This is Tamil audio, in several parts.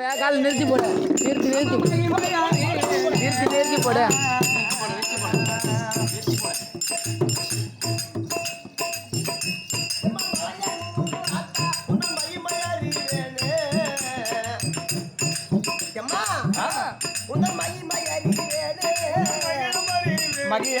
கால் நிறுத்தி போடு. நிறுத்தி நிறுத்தி. நிறுத்தி நிறுத்தி போடு. மகிழ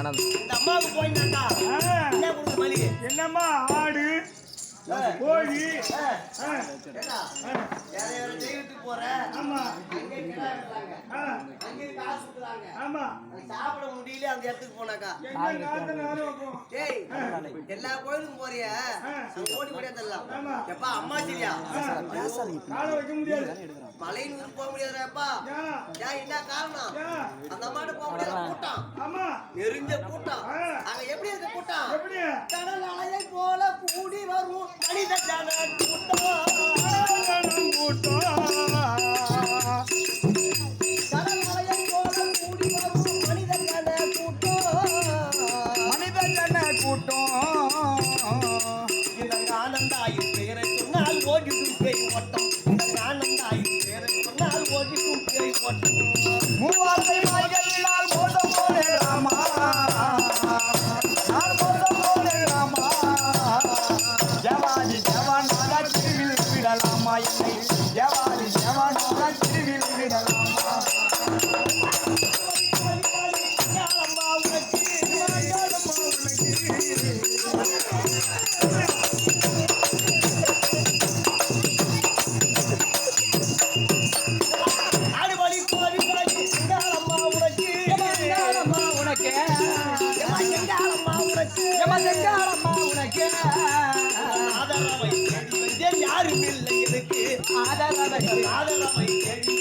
ஆனந்த் இந்த அம்மாவுக்கு என்ன என்னம்மா ஆடு? கோழி? தெய்வத்துக்கு போற? ஆமா. ஆமா. சாப்பிட முடியல அந்த இடத்துக்கு போனாக்கா. எல்லா கோயிலுக்கும் போறிய? ஓடி முடியாது தரலாம். ஆமா. எப்பா அம்மா சரியா? மலையின் போக முடியாதுப்பா? ஏன் என்ன காரணம்? ஆமா நெருஞ்ச கூட்டம். அங்க எப்படி இருக்க கூட்டம்? கடல் அலையை போல கூடி வரும் மனித ஜன கூட்டம். கூட்டம் கடல் அலையை போல கூடி வரும் மனித ஜன கூட்டம். மனித ஜன கூட்டம். இதங்க ஆனந்தாயின் பெயரை சொன்னால் பேய் ஓட்டம். என்னை ஜவாதி ஜவானாக திருவில் விடலாமா உனக்கு எம்மா செங்காலம்மா உனக்கு ஆதரவை வந்தேன் யாரும் இல்லை எனக்கு. ஆதரவை ஆதரவை தேடி